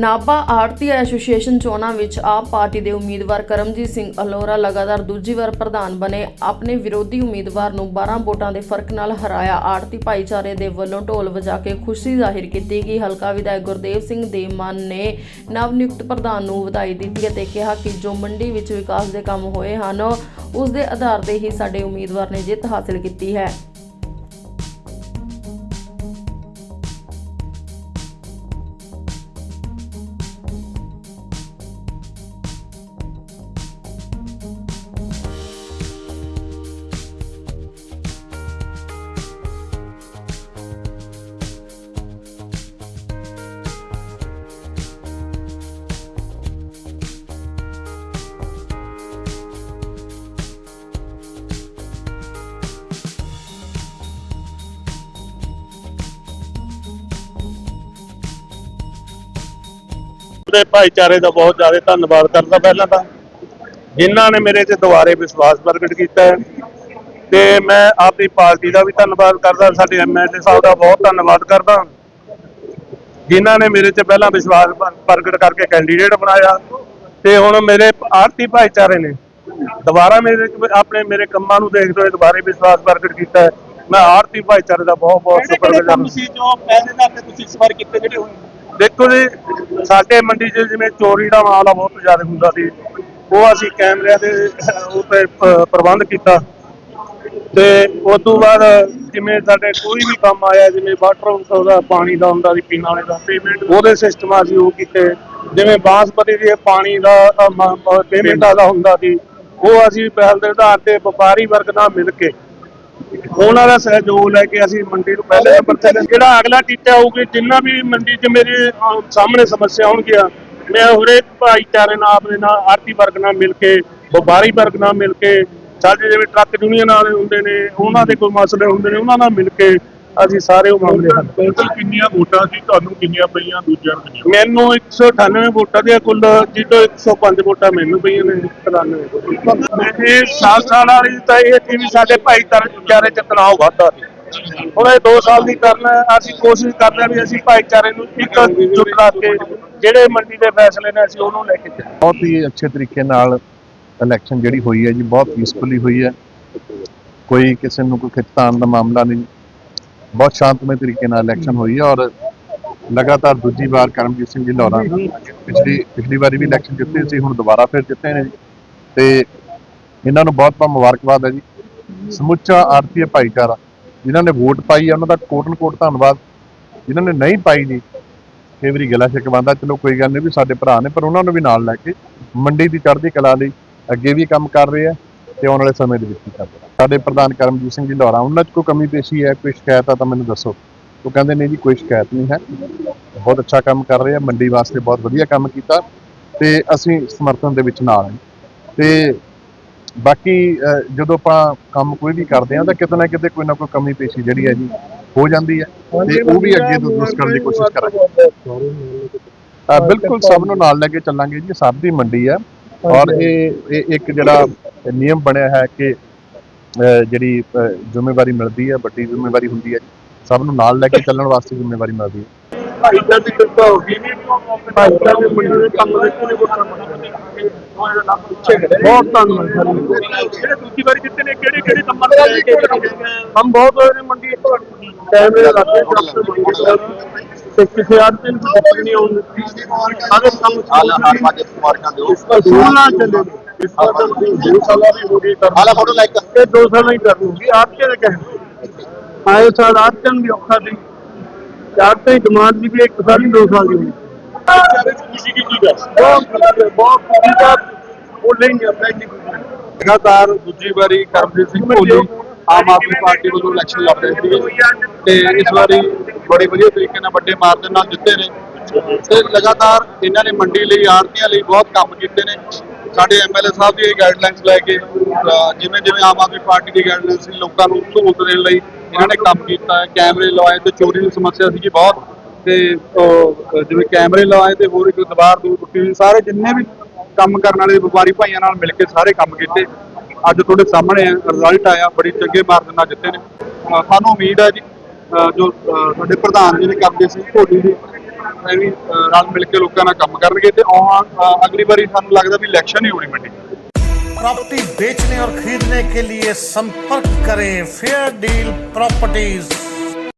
Nabha ਆੜਤੀ association ਚੋਣਾਂ ਵਿੱਚ ਆਪ ਪਾਰਟੀ ਦੇ ਉਮੀਦਵਾਰ ਕਰਮਜੀਤ ਸਿੰਘ ਅਲੋਰਾ ਲਗਾਤਾਰ ਦੂਜੀ ਵਾਰ ਪ੍ਰਧਾਨ ਬਣੇ, ਆਪਣੇ ਵਿਰੋਧੀ ਉਮੀਦਵਾਰ ਨੂੰ 12 ਵੋਟਾਂ ਦੇ ਫ਼ਰਕ ਨਾਲ ਹਰਾਇਆ। ਆੜਤੀ ਭਾਈਚਾਰੇ ਦੇ ਵੱਲੋਂ ਢੋਲ ਵਜਾ ਕੇ ਖੁਸ਼ੀ ਜ਼ਾਹਿਰ ਕੀਤੀ ਗਈ। ਹਲਕਾ ਵਿਧਾਇਕ ਗੁਰਦੇਵ ਸਿੰਘ ਦੇਮਾਨ ਨੇ ਨਵ ਨਿਯੁਕਤ ਪ੍ਰਧਾਨ ਨੂੰ ਵਧਾਈ ਦਿੱਤੀ ਅਤੇ ਕਿਹਾ ਕਿ ਜੋ ਮੰਡੀ ਵਿੱਚ ਵਿਕਾਸ ਦੇ ਕੰਮ ਹੋਏ ਹਨ, ਉਸ ਦੇ ਆਧਾਰ ਤੇ ਹੀ ਸਾਡੇ ਉਮੀਦਵਾਰ ਨੇ ਜਿੱਤ ਹਾਸਲ ਕੀਤੀ ਹੈ। ਪੂਰੇ ਭਾਈਚਾਰੇ ਦਾ ਬਹੁਤ ਜ਼ਿਆਦਾ ਧੰਨਵਾਦ ਕਰਦਾ ਪਹਿਲਾਂ ਤਾਂ। ਜਿਨ੍ਹਾਂ ਨੇ ਮੇਰੇ ਤੇ ਦੁਬਾਰੇ ਵਿਸ਼ਵਾਸ ਪ੍ਰਗਟ ਕੀਤਾ ਹੈ। ਤੇ ਮੈਂ ਆਪਣੀ ਪਾਰਟੀ ਦਾ ਵੀ ਧੰਨਵਾਦ ਕਰਦਾ ਸਾਡੇ ਐਮਐਲਏ ਸਾਹਿਬ ਦਾ ਬਹੁਤ ਧੰਨਵਾਦ ਕਰਦਾ। ਜਿਨ੍ਹਾਂ ਨੇ ਮੇਰੇ ਤੇ ਪਹਿਲਾਂ ਵਿਸ਼ਵਾਸ ਪ੍ਰਗਟ ਕਰਕੇ ਕੈਂਡੀਡੇਟ ਬਣਾਇਆ। ਤੇ ਹੁਣ ਮੇਰੇ ਆਰਤੀ ਭਾਈਚਾਰੇ ਨੇ ਦੁਬਾਰਾ ਮੇਰੇ ਆਪਣੇ ਮੇਰੇ ਕੰਮਾਂ ਨੂੰ ਦੇਖਦੇ ਹੋਏ ਦੁਬਾਰੇ ਵਿਸ਼ਵਾਸ ਪ੍ਰਗਟ ਕੀਤਾ ਹੈ। ਮੈਂ ਆਰਤੀ ਭਾਈਚਾਰੇ ਦਾ ਬਹੁਤ ਬਹੁਤ ਸ਼ੁਕਰਗੁਜ਼ਾਰ ਕੰਮ ਸੀ ਜੋ ਪਹਿਲੇ ਦਾ ਤੇ ਤੁਸੀਂ ਇਸ ਵਾਰ ਕੀਤੇ ਜਿਹੜੇ ਹੋਏ? ਦੇਖੋ ਜੀ, ਸਾਡੇ ਮੰਡੀ 'ਚ ਜਿਵੇਂ ਚੋਰੀ ਦਾ ਮਾਮਲਾ ਬਹੁਤ ਜ਼ਿਆਦਾ ਹੁੰਦਾ ਸੀ, ਉਹ ਅਸੀਂ ਕੈਮਰਿਆਂ ਦੇ ਉੱਤੇ ਪ੍ਰਬੰਧ ਕੀਤਾ। ਤੇ ਉਸ ਤੋਂ ਬਾਅਦ ਜਿਵੇਂ ਸਾਡੇ ਕੋਈ ਵੀ ਕੰਮ ਆਇਆ, ਜਿਵੇਂ ਵਾਟਰ ਉਹਦਾ ਪਾਣੀ ਦਾ ਹੁੰਦਾ ਸੀ, ਪੀਣ ਵਾਲੇ ਦਾ ਪੇਮੈਂਟ ਉਹਦੇ ਸਿਸਟਮ ਅਸੀਂ ਉਹ ਕੀਤੇ। ਜਿਵੇਂ ਬਾਸਪਤੀ ਦੇ ਪਾਣੀ ਦਾ ਪੇਮੈਂਟ ਦਾ ਹੁੰਦਾ ਸੀ, ਉਹ ਅਸੀਂ ਪਹਿਲ ਦੇ ਆਧਾਰ ਤੇ ਵਪਾਰੀ ਵਰਗ ਨਾਲ ਮਿਲ ਕੇ ਉਹਨਾਂ ਦਾ ਸਹਿਯੋਗ ਲੈ ਕੇ ਅਸੀਂ ਮੰਡੀ ਨੂੰ ਪਹਿਲੇ ਨੰਬਰ ਤੇ ਜਿਹੜਾ ਅਗਲਾ ਟੀਚਾ ਹੋਊਗੀ ਜਿੰਨਾ ਵੀ ਮੰਡੀ 'ਚ ਮੇਰੇ ਅਹ, ਸਾਹਮਣੇ ਸਮੱਸਿਆ ਆਉਣਗੀਆਂ ਮੈਂ ਹਰੇਕ ਭਾਈਚਾਰੇ ਨਾਲ ਆਪਣੇ ਨਾਲ ਆਰਤੀ ਵਰਗ ਨਾਲ ਮਿਲ ਕੇ ਵਪਾਰੀ ਵਰਗ ਨਾਲ ਮਿਲ ਕੇ ਸਾਡੇ ਜਿਵੇਂ ਟਰੱਕ ਯੂਨੀਅਨ ਵਾਲੇ ਹੁੰਦੇ ਨੇ ਉਹਨਾਂ ਦੇ ਕੋਈ ਮਸਲੇ ਹੁੰਦੇ ਨੇ ਉਹਨਾਂ ਨਾਲ ਮਿਲ ਕੇ ਅਸੀਂ ਸਾਰੇ ਉਹ ਮਾਮਲੇ ਹੱਲ ਟੋਟਲ ਕਿੰਨੀਆਂ ਵੋਟਾਂ ਸੀ? ਤੁਹਾਨੂੰ ਕਿੰਨੀਆਂ ਪਈਆਂ? ਦੂਜਿਆਂ ਨੂੰ ਕਿੰਨੀਆਂ? ਮੈਨੂੰ 198 ਵੋਟਾਂ ਦੇ ਕੁੱਲ ਜਿਹਤੋਂ 105 ਵੋਟਾਂ ਮੈਨੂੰ ਪਈਆਂ ਨੇ 93 ਇਹ ਸਾਲ ਸਾਲ ਵਾਲੀ ਤਾਂ ਇਹ ਸੀ ਵੀ ਸਾਡੇ ਭਾਈਚਾਰੇ ਚ ਤਣਾਅ ਵਾਧਾ ਸੀ। ਹੁਣ ਇਹ 2 ਸਾਲ ਦੀ ਕਰਨਾ ਅਸੀਂ ਕੋਸ਼ਿਸ਼ ਕਰਦੇ ਹਾਂ ਵੀ ਅਸੀਂ ਭਾਈਚਾਰੇ ਨੂੰ ਇੱਕ ਜੁਟ ਲਾ ਕੇ ਜਿਹੜੇ ਮੰਡੀ ਦੇ ਫੈਸਲੇ ਨੇ ਅਸੀਂ ਉਹਨੂੰ ਲੈ ਕੇ ਚੱਲੀਏ। ਬਹੁਤ ਹੀ ਅੱਛੇ ਤਰੀਕੇ ਨਾਲ ਇਲੈਕਸ਼ਨ ਜਿਹੜੀ ਹੋਈ ਹੈ ਜੀ ਬਹੁਤ ਪੀਸਫੁਲੀ ਹੋਈ ਹੈ। ਕੋਈ ਕਿਸੇ ਨੂੰ ਕੋਈ ਖਿੱਚਤਾਣ ਦਾ ਮਾਮਲਾ ਨਹੀਂ। ਬਹੁਤ ਸ਼ਾਂਤਮਈ ਤਰੀਕੇ ਨਾਲ ਇਲੈਕਸ਼ਨ ਹੋਈ ਹੈ ਔਰ ਲਗਾਤਾਰ ਦੂਜੀ ਵਾਰ ਕਰਮਜੀਤ ਸਿੰਘ ਜੀ ਲਾਹੌਰਾ ਪਿਛਲੀ ਪਿਛਲੀ ਵਾਰੀ ਵੀ ਇਲੈਕਸ਼ਨ ਜਿੱਤੇ ਸੀ ਹੁਣ ਦੁਬਾਰਾ ਫਿਰ ਜਿੱਤੇ ਨੇ ਜੀ। ਤੇ ਇਹਨਾਂ ਨੂੰ ਬਹੁਤ ਬਹੁਤ ਮੁਬਾਰਕਬਾਦ ਹੈ ਜੀ। ਸਮੁੱਚਾ ਆਰਤੀ ਭਾਈਚਾਰਾ ਜਿਨ੍ਹਾਂ ਨੇ ਵੋਟ ਪਾਈ ਹੈ ਉਹਨਾਂ ਦਾ ਕੋਟਨ ਕੋਟ ਧੰਨਵਾਦ। ਜਿਨ੍ਹਾਂ ਨੇ ਨਹੀਂ ਪਾਈ ਜੀ ਕਈ ਵਾਰੀ ਗਲਾ ਸ਼ਿਕਵਾਉਂਦਾ ਚਲੋ ਕੋਈ ਗੱਲ ਨਹੀਂ ਵੀ ਸਾਡੇ ਭਰਾ ਨੇ ਪਰ ਉਹਨਾਂ ਨੂੰ ਵੀ ਨਾਲ ਲੈ ਕੇ ਮੰਡੀ ਦੀ ਚੜ੍ਹਦੀ ਕਲਾ ਲਈ ਅੱਗੇ ਵੀ ਕੰਮ ਕਰ ਰਹੇ ਆ ਤੇ ਆਉਣ ਵਾਲੇ ਸਮੇਂ ਦੇ ਵਿੱਚ ਵੀ ਕਰਦੇ। ਸਾਡੇ ਪ੍ਰਧਾਨ ਕਰਮਜੀਤ ਸਿੰਘ ਜੀ ਲਾਹੌਰਾ ਉਹਨਾਂ 'ਚ ਕੋਈ ਕਮੀ ਪੇਸ਼ੀ ਹੈ, ਕੋਈ ਸ਼ਿਕਾਇਤ ਆ ਤਾਂ ਮੈਨੂੰ ਦੱਸੋ। ਉਹ ਕਹਿੰਦੇ ਨਹੀਂ ਜੀ, ਕੋਈ ਸ਼ਿਕਾਇਤ ਨਹੀਂ ਹੈ। ਬਹੁਤ ਅੱਛਾ ਕੰਮ ਕਰ ਰਹੇ ਆ, ਮੰਡੀ ਵਾਸਤੇ ਬਹੁਤ ਵਧੀਆ ਕੰਮ ਕੀਤਾ ਤੇ ਅਸੀਂ ਸਮਰਥਨ ਦੇ ਵਿੱਚ ਨਾਲ ਹਾਂ। ਤੇ ਬਾਕੀ ਜਦੋਂ ਆਪਾਂ ਕੰਮ ਕੋਈ ਵੀ ਕਰਦੇ ਆ ਤਾਂ ਕਿਤੇ ਨਾ ਕਿਤੇ ਕੋਈ ਨਾ ਕੋਈ ਕਮੀ ਪੇਸ਼ੀ ਜਿਹੜੀ ਹੈ ਜੀ, ਹੋ ਜਾਂਦੀ ਹੈ ਤੇ ਉਹ ਵੀ ਅੱਗੇ ਤੋਂ ਦੂਰ ਕਰਨ ਦੀ ਕੋਸ਼ਿਸ਼ ਕਰਾਂਗੇ। ਬਿਲਕੁਲ ਸਭ ਨੂੰ ਨਾਲ ਲੈ ਕੇ ਚੱਲਾਂਗੇ ਜੀ, ਸਭ ਦੀ ਮੰਡੀ ਹੈ। ਔਰ ਇਹ ਇੱਕ ਜਿਹੜਾ ਨਿਯਮ ਬਣਿਆ ਹੈ ਕਿ ਜਿਹੜੀ ਜ਼ਿੰਮੇਵਾਰੀ ਮਿਲਦੀ ਹੈ ਵੱਡੀ ਜ਼ਿੰਮੇਵਾਰੀ ਹੁੰਦੀ ਹੈ ਸਭ ਨੂੰ ਨਾਲ ਲੈ ਕੇ ਚੱਲਣ ਵਾਸਤੇ ਜ਼ਿੰਮੇਵਾਰੀ ਮਿਲਦੀ ਹੈ। ਭਾਈਚਾਰੇ ਦੀ ਕਿਰਪਾ ਹੋ ਗਈ ਭਾਈਚਾਰੇ ਦੇ ਮੰਡੀ ਦੇ ਕੰਮ ਦੇ ਕੋਨੇ ਵੋਟਾਂ ਬਹੁਤ ਧੰਨਵਾਦ ਜਿਹੜੇ ਦੂਜੀ ਵਾਰੀ ਜਿੱਤੇ ਨੇ ਕਿਹੜੇ ਕਿਹੜੇ ਕੰਮਾਂ ਨੂੰ ਲੈ ਕੇ ਹਮ ਬਹੁਤ ਹੋਏ ਨੇ ਮੰਡੀ। ਕੈਮਰੇ ਲੱਗੇ ਡਾਕਟਰ ਮੰਡੀ ਤੇ। ਕਿਸੇ ਆਦਮੀ ਨੂੰ ਨਹੀਂ ਆਉਣ ਦਿੱਤੀ। ਸਾਰੇ ਕੰਮ ਹਾਲਾ ਫੋਟੋ ਲਾਈਕ ਇਹ ਦੋ ਕਰ ਲੂਗੀ ਆਪ ਕੇ ਕਹਿ ਆਏ ਸਾਲ ਆਦਤਨ ਵੀ ਔਖਾ ਸੀ। ਚਾਰ ਤੇ ਡਿਮਾਂਡ ਦੀ ਵੀ ਇੱਕ ਸਾਲ ਹੀ ਦੋ ਸਾਲ ਦੀ ਹੋਈ ਖੁਸ਼ੀ ਕੀ ਚੀਜ਼ ਹੈ ਬਹੁਤ ਬਹੁਤ ਖੁਸ਼ੀ ਦਾ ਉਹ ਨਹੀਂ ਆਪਣਾ ਇੰਨੀ ਖੁਸ਼ੀ ਲਗਾਤਾਰ ਦੂਜੀ ਵਾਰੀ ਕਰਮਜੀਤ ਸਿੰਘ ਭੋਲੀ ਆਮ ਆਦਮੀ ਪਾਰਟੀ ਵੱਲੋਂ ਇਲੈਕਸ਼ਨ ਲੜ ਰਹੇ ਸੀ। ਤੇ ਇਸ ਵਾਰੀ ਬੜੇ ਵਧੀਆ ਤਰੀਕੇ ਨਾਲ ਵੱਡੇ ਮਾਰਜਨ ਨਾਲ ਜਿੱਤੇ ਨੇ। ਤੇ ਲਗਾਤਾਰ ਇਹਨਾਂ ਨੇ ਮੰਡੀ ਲਈ, ਆੜਤੀਆਂ ਲਈ ਬਹੁਤ ਕੰਮ ਕੀਤੇ ਨੇ। ਸਾਡੇ ਐਮਐਲਏ ਸਾਹਿਬ ਦੀ ਇਹ ਗਾਈਡਲਾਈਨਸ ਲੈ ਕੇ ਜਿਵੇਂ ਜਿਵੇਂ ਆਮ ਆਦਮੀ ਪਾਰਟੀ ਦੀ ਗਾਈਡਲਾਈਨਸ ਸੀ, ਲੋਕਾਂ ਨੂੰ ਸਹੂਲਤ ਦੇਣ ਲਈ ਇਹਨਾਂ ਨੇ ਕੰਮ ਕੀਤਾ। ਕੈਮਰੇ ਲਵਾਏ ਤੇ ਚੋਰੀ ਦੀ ਸਮੱਸਿਆ ਸੀਗੀ ਬਹੁਤ। ਤੇ ਜਿਵੇਂ ਕੈਮਰੇ ਲਵਾਏ ਤੇ ਹੋਰ ਇੱਕ ਦੀਵਾਰ ਦੂਰ ਟੁੱਟੀ ਹੋਈ, ਸਾਰੇ ਜਿੰਨੇ ਵੀ ਕੰਮ ਕਰਨ ਵਾਲੇ ਵਪਾਰੀ ਭਾਈਆਂ ਨਾਲ ਮਿਲ ਕੇ ਸਾਰੇ ਕੰਮ ਕੀਤੇ। ਅੱਜ ਤੁਹਾਡੇ ਸਾਹਮਣੇ ਰਿਜ਼ਲਟ ਆਇਆ, ਬੜੀ ਚੰਗੇ ਮਾਰਜਨ ਨਾਲ ਜਿੱਤੇ ਨੇ। ਸਾਨੂੰ ਉਮੀਦ ਹੈ ਜੀ ਜੋ, ਅਹ, ਸਾਡੇ ਪ੍ਰਧਾਨ ਜੀ ਨੇ ਕਰਦੇ ਸੀ, ਢੋਲੀ ਜੀ ਐਵੇਂ ਅਹ, ਰਲ ਮਿਲ ਕੇ ਲੋਕਾਂ ਨਾਲ ਕੰਮ ਕਰਨਗੇ ਤੇ ਆਉਣ ਅਹ, ਅਗਲੀ ਵਾਰੀ ਸਾਨੂੰ ਲੱਗਦਾ ਵੀ ਇਲੈਕਸ਼ਨ ਹੀ ਹੋਣੀ ਮੰਡੀ प्रॉपर्टी बेचने और खरीदने के लिए संपर्क करें फेयर डील प्रॉपर्टीज